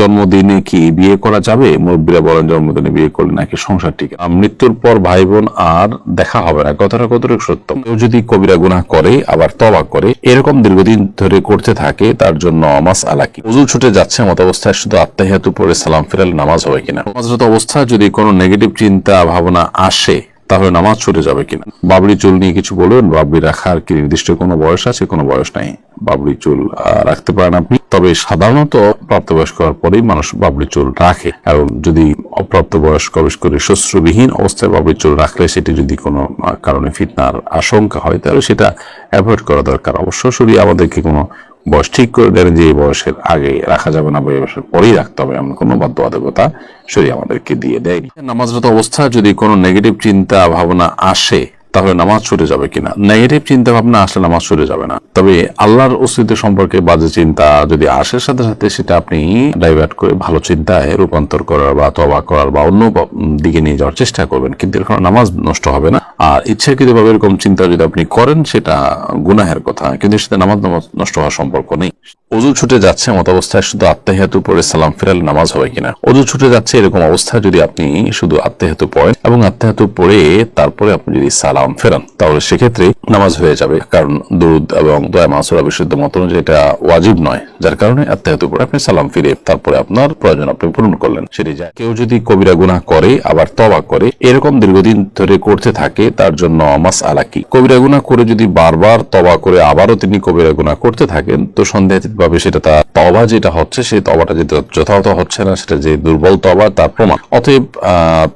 জন্মদিনে কি বিয়ে করা যাবে? মুরব্বীরা বলেন জন্মদিনে বিয়ে করলে নাকি সংসার ঠিক মৃত্যুর পর ভাই বোন আর দেখা হবে না। কথাটা কতটুকু সত্য? কেউ যদি কবিরা গুনাহ করে, আবার তবা করে, এরকম দীর্ঘদিন ধরে করতে থাকে, তার জন্য মাস আলাকি উজু ছুটে যাচ্ছে মত অবস্থায় শুধু আত্মাহিয়াতু পরে সালাম ফেরালে নামাজ হবে কিনা? নামাজরত অবস্থা, যদি কোনো নেগেটিভ চিন্তা ভাবনা আসে, তাহলে নামাজ ছুটে যাবে কিনা? বাবরি চুল নিয়ে কিছু বলবেন? বাবরি রাখার কি নির্দিষ্ট কোনো বয়স আছে? কোনো বয়স নাই। বাবরি চুল রাখতে পারেন আপনি। তবে সাধারণত প্রাপ্তবয়স্ক হওয়ার পরেই মানুষ বাবরি চুল রাখে। কারণ যদি অপ্রাপ্ত বয়স্ক বিশেষ করে শস্যবিহীন অবস্থায় বাবরি চুল রাখলে সেটি যদি কোনো কারণে ফিতনার আশঙ্কা হয়, তাহলে সেটা অ্যাভয়েড করা দরকার। অবশ্য শরীর আমাদেরকে কোনো বয়স ঠিক করে দেন যে এই বয়সের আগে রাখা যাবে না বা এই বয়সের পরেই রাখতে হবে, এমন কোনো বাধ্যবাধকতা শরীর আমাদেরকে দিয়ে দেয়নি। নামাজরত অবস্থা যদি কোনো নেগেটিভ চিন্তা ভাবনা আসে তাহলে নামাজ ছুটে যাবে কিনা? নেগেটিভ চিন্তা ভাবনা আসলে নামাজ ছুটে যাবে না। তবে আল্লাহর অস্তিত্ব সম্পর্কে বাজে চিন্তা যদি আসে, সাথে সাথে সেটা আপনি ডাইভার্ট করে ভালো চিন্তায় রূপান্তর করার বা তবা করার বা অন্য দিকে নিয়ে যাওয়ার চেষ্টা করবেন। কিন্তু এখন নামাজ নষ্ট হবে না। আর ইচ্ছাকৃতভাবে এরকম চিন্তা যদি আপনি করেন, সেটা গুনাহের কথা। কিন্তু সেটা নামাজ নামাজ নষ্ট হওয়ার সম্পর্ক নেই। অজু ছুটে যাচ্ছে মত অবস্থায় শুধু আত্মাহিয়াতু পরে সালাম ফেরালে নামাজ হবে কিনা? অজু ছুটে যাচ্ছে, এরকম অবস্থায় যদি আপনি শুধু আত্মাহিয়াতু পড়েন এবং আত্মাহিয়াতু পড়ে তারপরে আপনি যদি সালাম ফেরান, তাহলে সেক্ষেত্রে নামাজ হয়ে যাবে। কারণ দুরুদ এবং দয়া মাসুরা বিশুদ্ধ মত অনুযায়ী এটা ওয়াজিব নয়। যার কারণে আত্মাহিয়াতু পড়ে আপনি সালাম ফিরে তারপরে আপনার প্রয়োজন আপনি পূরণ করলেন সেটি যায়। কেউ যদি কবিরা গুনাহ করে, আবার তবা করে, এরকম দীর্ঘদিন ধরে করতে থাকে তার জন্য মাস আলাকি কবিরা গুনাহ করে যদি বারবার তবা করে আবারও তিনি কবিরা গুনাহ করতে থাকেন, তো সন্দেহাতীত ভাবে সেটা তার তবা যেটা হচ্ছে, সেই তবাটা যেটা যথাযথ হচ্ছে না, সেটা যে দুর্বল তবা তার প্রমাণ। অতএব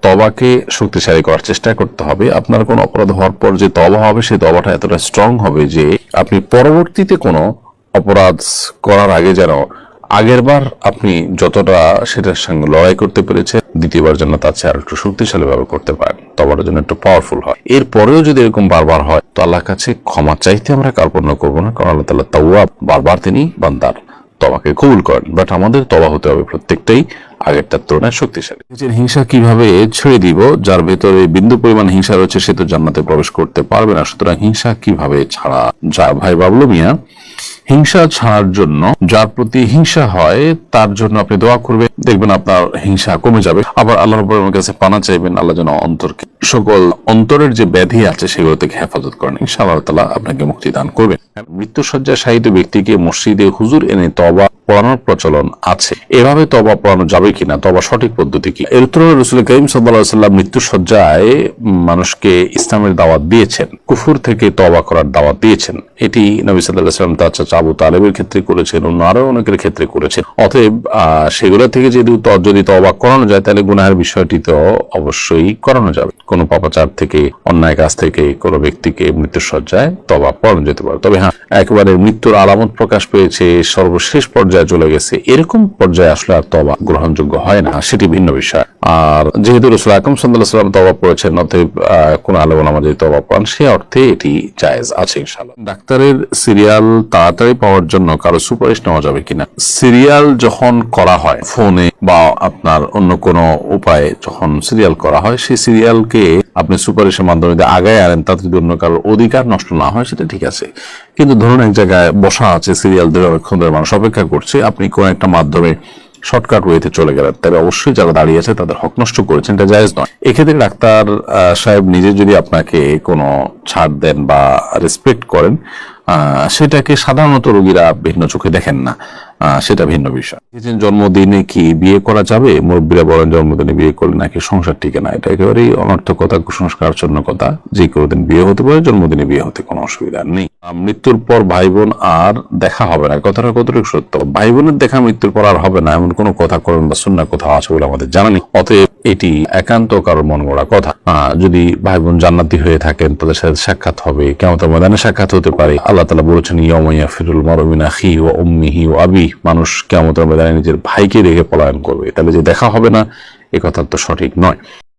তবাকে শক্তিশালী করার চেষ্টা করতে হবে। আপনার কোনো অপরাধ হওয়ার পর যে তবা হবে, সেই তবাটা এতটা স্ট্রং হবে যে আপনি পরবর্তীতে কোনো অপরাধ করার আগে যেন আগেরবার আপনি যতটা সেটার সঙ্গে লড়াই করতে পেরেছেন, দ্বিতীয়বার যেন তার চেয়ে আর একটু শক্তিশালী ভাবে করতে পারেন। তবাটা যেন একটু পাওয়ারফুল হয়। এরপরেও যদি এরকম বারবার হয়, তো আল্লাহর কাছে ক্ষমা চাইতে আমরা কার্পণ্য করব না, কারণ আল্লাহ তাল্লাহ তাওয়াব বারবার তিনি বান্দার তবাকে কবুল করেন। বাট আমাদের তবা হতে হবে প্রত্যেকটাই আগেরটার তুলনায় শক্তিশালী। হিংসা কীভাবে ছেড়ে দিব? যার ভেতরে বিন্দু পরিমাণ হিংসা রয়েছে, সে তো জান্নাতে প্রবেশ করতে পারবে না। সুতরাং হিংসা কীভাবে ছাড়া যায়? ভাই বাবলু মিয়া, হিংসা ছাড়ার জন্য যার প্রতি হিংসা হয়, তার জন্য আপনি দোয়া করবেন। দেখবেন আপনার হিংসা কমে যাবে। আবার রব্বুল কাছে পানা চাইবেন, আল্লাহ যেন অন্তরকে সকল অন্তরের যে ব্যাধি আছে সেগুলো থেকে হেফাজত করেন। ইনশাআল্লাহ তাআলা আপনাকে মুক্তি দান করবেন। মৃত্যু শয্যা শাহিত ব্যক্তিকে মসজিদে হুজুর এনে তবা পড়ানোর প্রচলন আছে। এভাবে তবা পড়ানো যাবে কিনা তবা সঠিক পদ্ধতি কি? এর উত্তরে রসুল করিম সাল্লাহ সাল্লাম মৃত্যু সজ্জায় মানুষকে ইসলামের দাওয়াত দিয়েছেন। কুফুর থেকে তবা করার দাওয়াত দিয়েছেন। এটি নবী সাল্লাহ সাল্লাম তার চাচা আবু তালেবের ক্ষেত্রে করেছেন, অন্য আরও অনেকের ক্ষেত্রে করেছেন। অতএব সেগুলো থেকে যদি যদি তবা করানো যায়, তাহলে গুনাহের বিষয়টি তো অবশ্যই করানো যাবে। কোনো পাপাচার থেকে, অন্যায় কাজ থেকে কোনো ব্যক্তিকে মৃত্যুর সজ্জায় তবা পড়ানো যেতে পারে। তবে হ্যাঁ একেবারে মৃত্যুর আলামত প্রকাশ পেয়েছে, সর্বশেষ পর্যায়ে চলে গেছে। এরকম পর্যায়ে আসলে আর তবা গ্রহণযোগ্য হয় না, সেটি ভিন্ন বিষয়। আর যেহেতু রসুল আকম সাল্লাহ তবা পড়েছেন অতএব কোন আলম আমাদের তবা পড়ান সে অর্থে এটি জায়েজ আছে ইনশাআল্লাহ। ডাক্তারের সিরিয়াল তাড়াতাড়ি পাওয়ার জন্য কারও সুপারিশ নেওয়া যাবে কিনা? সিরিয়াল যখন করা হয়, ফোনে বা আপনার অন্য কোনো উপায়ে যখন সিরিয়াল করা হয়, সেই সিরিয়ালকে আপনি সুপারিশের মাধ্যমে আগায় আনেন, তাতে যদি অন্য কারোর অধিকার নষ্ট না হয়, সেটা ঠিক আছে। কিন্তু ধরুন এক জায়গায় বসা আছে সিরিয়াল ধরে মানুষ, অপেক্ষা করছে, আপনি কোন একটা মাধ্যমে শর্টকাট ওয়েতে চলে গেলেন তবে অবশ্যই যারা দাঁড়িয়ে আছে, তাদের হক নষ্ট করেছেন, এটা জায়েজ নয়। এক্ষেত্রে ডাক্তার সাহেব নিজে যদি আপনাকে কোনো ছাড় দেন বা রেসপেক্ট করেন সেটাকে সাধারণত রোগীরা ভিন্ন চোখে দেখেন না। সেটা ভিন্ন বিষয়। জন্মদিনে কি বিয়ে করা যাবে? মুরব্বীরা বলেন জন্মদিনে বিয়ে করলে নাকি সংসার টিকে না। এটা একেবারেই অনর্থকতা কুসংস্কার কথা যে কোনো দিন বিয়ে হতে পারে, জন্মদিনে বিয়ে হতে কোনো অসুবিধা নেই। মৃত্যুর পর ভাই বোন আর দেখা হবে না। কথাটা কতটুকু সত্য? ভাই বোনের দেখা মৃত্যুর পর আর হবে না, এমন কোনো কথা করেন বা শুননা কোথাও আছে বলে আমাদের জানা নেই। অতএব এটি একান্ত কারোর মন গড়া কথা। যদি ভাই বোন জান্নাতি হয়ে থাকেন, তাদের সাথে সাক্ষাৎ হবে কেমন ময়দানে সাক্ষাৎ হতে পারে। আল্লাহ তালা বলেছেন ইয়মাইয়া ফিরুল মরমিনা হি ও উম্মিহি ও আবি মানুষ কেমন ময়দানে নিজের ভাইকে রেখে পলায়ন করবে। তাহলে যে দেখা হবে না, এ কথা তো সঠিক নয়।